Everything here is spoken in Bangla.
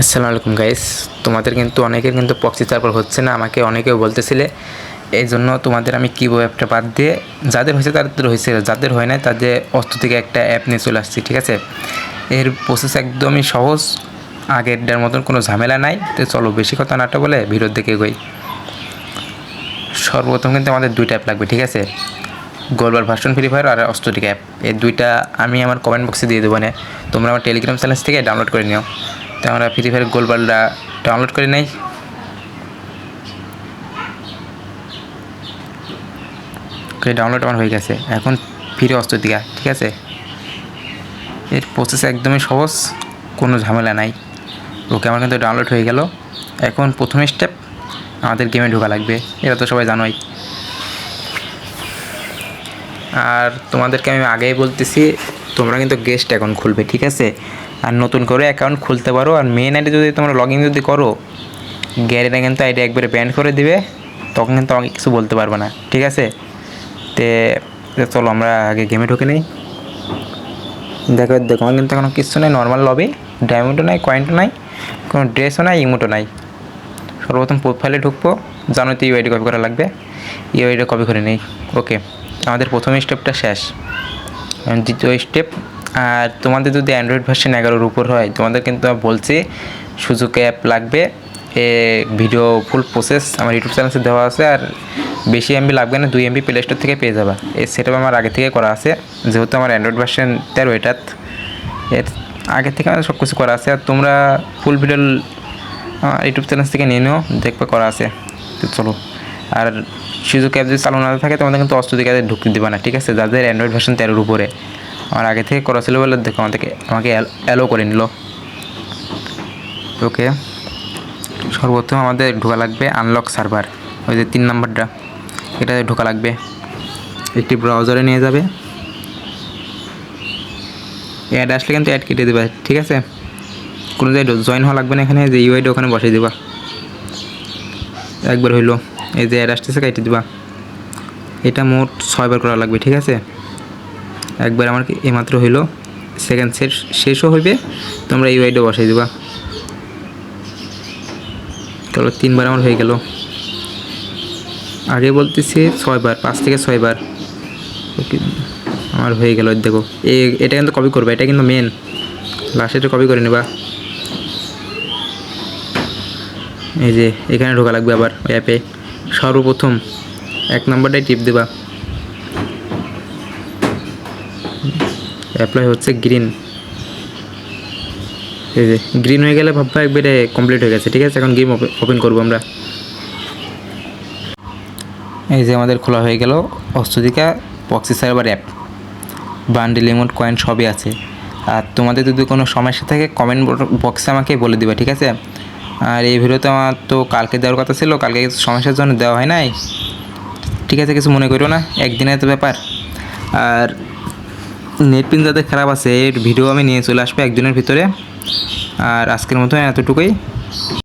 আসসালামু আলাইকুম গাইস তোমাদের কিন্তু অনেকের কিন্তু পক্সি সার্ভার হচ্ছে না, আমাকে অনেকেও বলতেছিলে। এই জন্য তোমাদের আমি কিবো অ্যাপটা বাদ দিয়ে, যাদের হয়েছে তাদের হয়েছে, যাদের হয় নাই তাদের অস্ত্র থেকে একটা অ্যাপ নিয়ে চলে আসছি, ঠিক আছে? এর প্রসেস একদমই সহজ, আগেরটার মতন কোনো ঝামেলা নাই। তো চলো, বেশি কথা নাটা বলে ভিডিওর দিকে এগোই। সর্বপ্রথম কিন্তু আমাদের দুইটা অ্যাপ লাগবে, ঠিক আছে? গোলবার ভার্সন ফ্রি ফায়ার আর অস্ত্রটিক অ্যাপ এই দুইটা আমি আমার কমেন্ট বক্সে দিয়ে দেবো না তোমরা আমার টেলিগ্রাম চ্যানেল থেকে ডাউনলোড করে নিও। তো আমরা ফ্রি ফায়ার গোল গোলবালটা ডাউনলোড করে নেই। ডাউনলোড আমার হয়ে গেছে। এখন ফিরে অস্ত্রটিকা ঠিক আছে? এর প্রসেস একদমই সহজ, কোনো ঝামেলা নাই। ওকে আমার কিন্তু ডাউনলোড হয়ে গেল। এখন প্রথম স্টেপ আমাদের গেমে ঢোকা লাগবে, এটা তো সবাই জানোই। আর তোমাদেরকে আমি আগেই বলতেছি, তোমরা কিন্তু গেস্ট এখন খুলবে, ঠিক আছে? আর নতুন করে অ্যাকাউন্ট খুলতে পারো। আর মেন আইডি যদি তোমরা লগ ইন যদি করো গ্যারেটা কিন্তু আইডি একবারে ব্যান্ড করে দিবে। তখন কিন্তু আমাকে কিছু বলতে পারবে না। ঠিক আছে? তে চলো আমরা আগে গেমে ঢুকে নিই। দেখো দেখো, আমার কিন্তু এখনও কিছু নেই। নর্মাল লবি ডায়মন্ডও নাই কয়েনও নাই, কোনো ড্রেসও নাই ইমোটও নাই। সর্বপ্রথম প্রোফাইলে ঢুকবো। জানো তো ইউআইডি কপি করা লাগবে। ইউআইডি কপি করে নেই। ওকে আমাদের প্রথম স্টেপটা শেষ। দ্বিতীয় স্টেপ আর তোমাদের যদি অ্যান্ড্রয়েড ভার্সন এগারোর উপর হয়, তোমাদের কিন্তু বলছি সুযোগ অ্যাপ লাগবে। এ ভিডিও ফুল প্রসেস আমার ইউটিউব চ্যানেলে দেওয়া আছে আর বেশি এমবি লাগবে না, দুই এমবি প্লে স্টোর থেকে পেয়ে যাবা। এই সেট আমার আগে থেকে করা আছে, যেহেতু আমার অ্যান্ড্রয়েড ভার্সন তেরো এটাত। এর আগে থেকে আমার সব কিছু করা আছে আর তোমরা ফুল ভিডিও ইউটিউব চ্যানেল থেকে নিয়ে নিও, দেখবে করা আছে। তো চলো। আর সুযোগ অ্যাপ যদি চালু না থাকে, তোমাদের কিন্তু অস্ত্র দিকে ঢুকতে দেবে না, ঠিক আছে? যাদের অ্যান্ড্রয়েড ভার্সন তেরোর উপরে। আমার আগে থেকে করা ছিল বলে দেখো, আমাদেরকে, আমাকে অ্যালো করে নিল। ওকে সর্বপ্রথম আমাদের ঢোকা লাগবে আনলক সার্ভার ওই যে তিন নাম্বারটা। এটাতে ঢোকা লাগবে। একটি ব্রাউজারে নিয়ে যাবে। অ্যাড আসলে কিন্তু অ্যাড কেটে দেবে, ঠিক আছে? কোনো জায়গায় জয়েন হওয়া লাগবে না এখানে, যে ইউআইডি ওখানে বসিয়ে দেবা। একবার হইল, এই যে অ্যাড আসতেছে, কেটে দিবা। এটা মোট ছয়বার করা লাগবে, ঠিক আছে? একবার আমার এইমাত্র হইল। সেকেন্ড সেট শেষও হইবে তোমরা ইউআইডি বসাই দিবা। চলো তিনবার আমার হয়ে গেল। আগে বলতেছি ছয়বার, পাঁচ থেকে ছয়বার। ওকে, আমার হয়ে গেল দেখো। এ, এটা কিন্তু কপি করবে, এটা কিন্তু মেন লাস্টে কপি করে নেবা। এই যে, এখানে ঢোকা লাগবে আবার অ্যাপে সর্বপ্রথম এক নম্বরটাই টিপ দেবা। অ্যাপ্লাই হচ্ছে গ্রিন এই যে গ্রিন হয়ে গেলে ভাববা একবারে কমপ্লিট হয়ে গেছে, ঠিক আছে? এখন গেম ওপেন করব আমরা। এই যে আমাদের খোলা হয়ে গেল অস্ত্রদিকা proxy server app bundle emote coin সবই আছে। আর তোমাদের যদি কোনো সমস্যা থাকে কমেন্ট বক্সে আমাকে বলে দিবে, ঠিক আছে? আর এই ভিডিওতে আমার তো কালকে দেওয়ার কথা ছিল, কালকে সমস্যার জন্য দেওয়া হয় নাই। ঠিক আছে, কিছু মনে করো না, একদিনের তো ব্যাপার। আর নেট পিন যাদের খারাপ আছে, এর ভিডিও আমি নিয়ে চলে আসব একজনের ভিতরে। আর আজকের মতো এতটুকুই।